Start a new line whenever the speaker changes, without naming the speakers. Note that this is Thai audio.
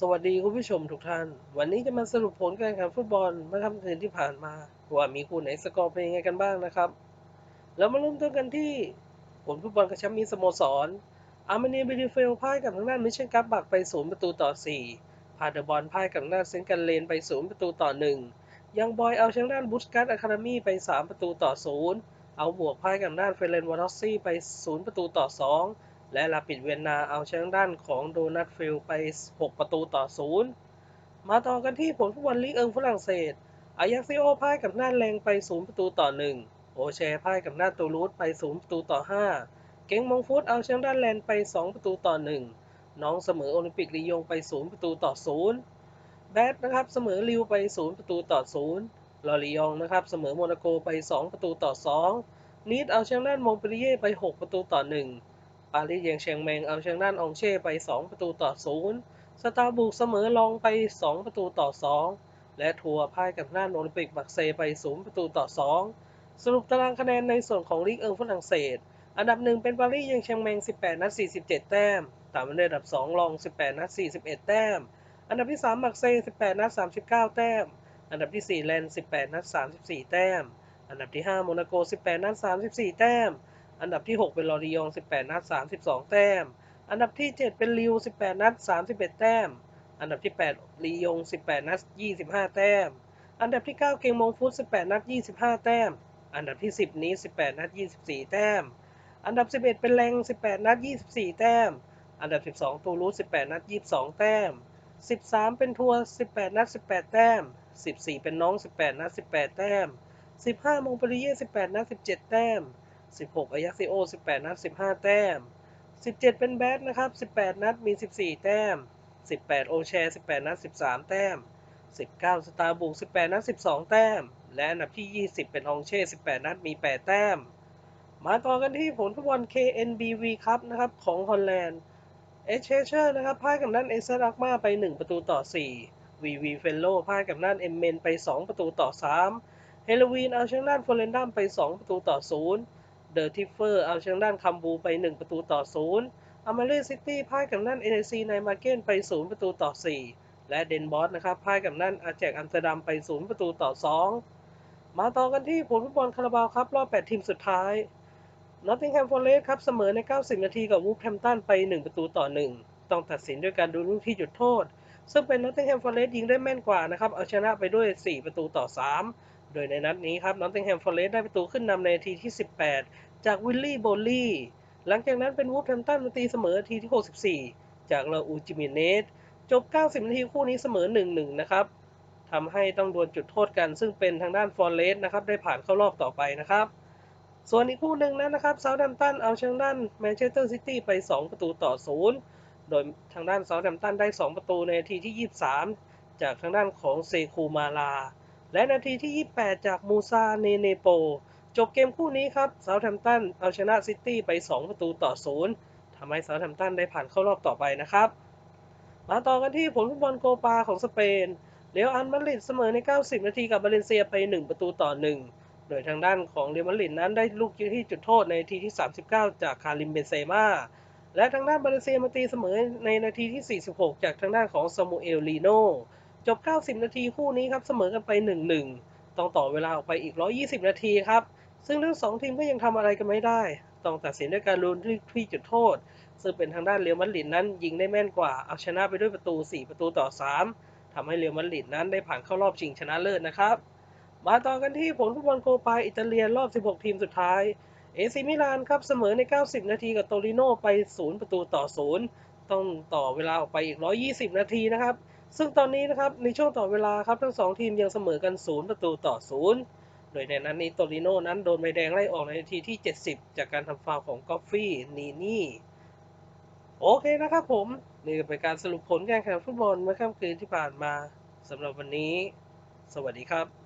สวัสดีคุณผู้ชมทุกท่าน วันนี้จะมาสรุปผลการแข่งขันฟุตบอลเมื่อค่ำคืนที่ผ่านมา ว่ามีคู่ไหนสกอร์เป็นยังไงกันบ้างนะครับ แล้วมาเริ่มต้นกันที่ผลฟุตบอลกระชับมีสโมสร อาร์เมเนียเบริเฟลพ่ายกับทางด้านมิเชนกัปบักไปศูนย์ประตูต่อ 4 พาเดบอลพ่ายกับทางด้านเซนต์กันเลนไปศูนย์ประตูต่อ 1 ยังบอยเอาชนะด้านบุสกัตอะคาเดมี่ไป 3 ประตูต่อ 0 เอาบวกพ่ายกับทางด้านเฟรนวอร์ซี่ไป 0 ประตูต่อ 2 และลาปิดเวียนนาเอาชนะด้านของโดนัทฟิลไป 6 ประตูต่อ 0 มาต่อกันที่ผลฟุตบอลลีกเอิงฝรั่งเศส อายักซิโอพ่ายกับน้านแรงไป 0 ประตูต่อ 1 โอเชพ่ายกับน้านตูรูสไป 0 ประตูต่อ 5 เก่งมงฟุตเอาชนะด้านแลนไป 2 ประตูต่อ 1 น้องเสมอโอลิมปิกลียงไป 0 ประตูต่อ 0 แบทนะครับเสมอลิวไป 0 ประตูต่อ 0 ลอริยองนะครับเสมอโมนาโกไป 2 ประตูต่อ 2นีดเอาชนะด้านมงเปรีเย่ไป 6 ประตูต่อ 1 ปารีสเยงเชียงแมงเอาชนะด้านองเช่ไป 2 ประตูต่อ 0 สตาร์บุกเสมอลองไป 2 ประตูต่อ 2 และทัวร์พ่ายกับด้านโอลิมปิกบักเซไป 0 ประตูต่อ 2 สรุปตารางคะแนนในส่วนของลีกเอิงฝรั่งเศส อันดับหนึ่งเป็นปารีสเยงเชียงแมง 18 นัด 47 แต้ม ตามมาด้วยอันดับ 2 ลอง 18 นัด 41 แต้ม อันดับที่ 3 บักเซ 18 นัด 39 แต้ม อันดับที่ 4 แลนด์ 18 นัด 34 แต้ม อันดับที่ 5 โมนาโก 18 นัด 34 แต้ม อันดับที่ 6 เป็นลอริยอง 18 นัด 32 แต้ม อันดับที่ 7 เป็นลิว 18 นัด 31 แต้ม อันดับที่ 8 ลียง 18 นัด 25 แต้ม อันดับที่ 9 เกงมงฟุต 18 นัด 25 แต้ม อันดับที่ 10 นี้ 18 นัด 24 แต้ม อันดับ 11 เป็นแรง 18 นัด 24 แต้ม อันดับ 12 ตูรูส18 นัด 22 แต้ม 13 เป็นทัวร์ 18 นัด 18 แต้ม 14 เป็นน้อง 18 นัด 18 แต้ม 15 มงปริเย่ 18 นัด 17 แต้ม 16อายักซิโอ 18 นัด 15 แต้ม 17 เป็นแบทนะครับ 18 นัด มี 14 แต้ม 18 โอแชร์ 18 นัด 13 แต้ม 19 สตาร์บุก 18 นัด 12 แต้ม และอันดับที่ 20 เป็นองเช่ 18 นัด มี 8 แต้ม มาต่อกันที่ผลฟุตบอล KNBV ครับนะครับ ของฮอลแลนด์ เอชเชเชอร์นะครับพ่ายกับนั่นเอเซอร์ลักมาไป 1 ประตูต่อ 4 วีวีเฟลโลพ่ายกับนั่นเอมเมนไป 2 ประตูต่อ 3 เฮลวีนเอาชนะด้านฟอเรนดัมไป 2 ประตูต่อ 0 เดอร์ทิฟเฟอร์เอาชนะด้านคัมบูไป 1 ประตูต่อ 0อเมริซิตี้พ่ายกับนั่นเอเนซีในมาเก้นไป 0 ประตูต่อ 4 และเดนบอสนะครับพ่ายกับนั่นอาแจกอัมสเตอร์ดัมไป 0 ประตูต่อ 2 มาต่อกันที่ผลฟุตบอลคาราบาวครับรอบ 8 ทีมสุดท้ายนอตติงแฮมฟอร์เรสครับเสมอใน 90 นาทีกับวูฟแฮมตันไป 1 ประตูต่อ 1 ต้องตัดสินด้วยการดูลูกที่จุดโทษ ซึ่งเป็นนอตติงแฮมฟอร์เรสยิงได้แม่นกว่านะครับเอาชนะไปด้วย 4 ประตูต่อ 3 โดยในนัดนี้ครับนอตติงแฮมฟอร์เรสต์ได้ประตูขึ้นนำในทีที่ 18 จากวิลลี่โบลลี่ หลังจากนั้นเป็นวูฟแฮมตันมาตีเสมอทีที่ 64 จากลาอูจิมิเนสจบ 90 นาทีคู่นี้เสมอ 1-1 นะครับทำให้ต้องดวลจุดโทษกัน ซึ่งเป็นทางด้านฟอร์เรสต์นะครับได้ผ่านเข้ารอบต่อไปนะครับส่วนอีกคู่หนึ่งนั้นนะครับเซาท์แฮมตันเอาชนะด้านแมนเชสเตอร์ซิตี้ไป 2 ประตูต่อ 0 โดยทางด้านเซาท์แฮมตันได้ 2 ประตูในนาทีที่ 23 จากทางด้านของเซคูมาลา และนาทีที่ 28 จากมูซาเนเนโป จบเกมคู่นี้ครับเซาท์แฮมป์ตันเอาชนะซิตี้ไป 2 ประตูต่อ 0ทำให้เซาท์แฮมป์ตันได้ผ่านเข้ารอบต่อไปนะครับ มาต่อกันที่ผลฟุตบอลโกปาของสเปนเรอัลอันมาดริดเสมอใน 90 นาทีกับบาเลนเซียไป 1 ประตูต่อ 1 โดยทางด้านของเรอัลมาดริดนั้นได้ลูกยิงที่จุดโทษในนาทีที่ 39 จากคาริมเบนเซม่าและทางด้านบาเลนเซียมาตีเสมอในนาทีที่ 46 จากทางด้านของซามูเอลลีโน จบ 90 นาทีคู่นี้ครับเสมอกันไป 1-1 ต้องต่อเวลาออกไปอีก 120 นาทีครับ ซึ่งทั้งสองทีมก็ยังทำอะไรกันไม่ได้ ต้องตัดสินด้วยการลุ้นที่จุดโทษ ซึ่งเป็นทางด้านเรอัลมาดริดนั้นยิงได้แม่นกว่า เอาชนะไปด้วยประตู 4 ประตูต่อ 3 ทำให้เรอัลมาดริดนั้นได้ผ่านเข้ารอบชิงชนะเลิศนะครับ มาต่อกันที่ผลฟุตบอลโกปาอิตาเลียนรอบ 16 ทีมสุดท้าย เอซิมิลานครับเสมอใน 90 นาทีกับโตริโนไป 0 ประตูต่อ 0 ต้องต่อเวลาออกไปอีก 120 นาทีนะครับ ซึ่งตอนนี้นะครับในช่วงต่อเวลาครับทั้ง 2 ทีมยังเสมอกัน 0 ประตูต่อ 0 โดยในนั้นนี้โตริโนนั้นโดนใบแดงไล่ออกในนาทีที่ 70 จากการทำฟาวของกอฟฟี่นีนี่โอเคนะครับผม นี่ก็เป็นการสรุปผลการแข่งฟุตบอลเมื่อค่ำคืนที่ผ่านมาสำหรับวันนี้ สวัสดีครับ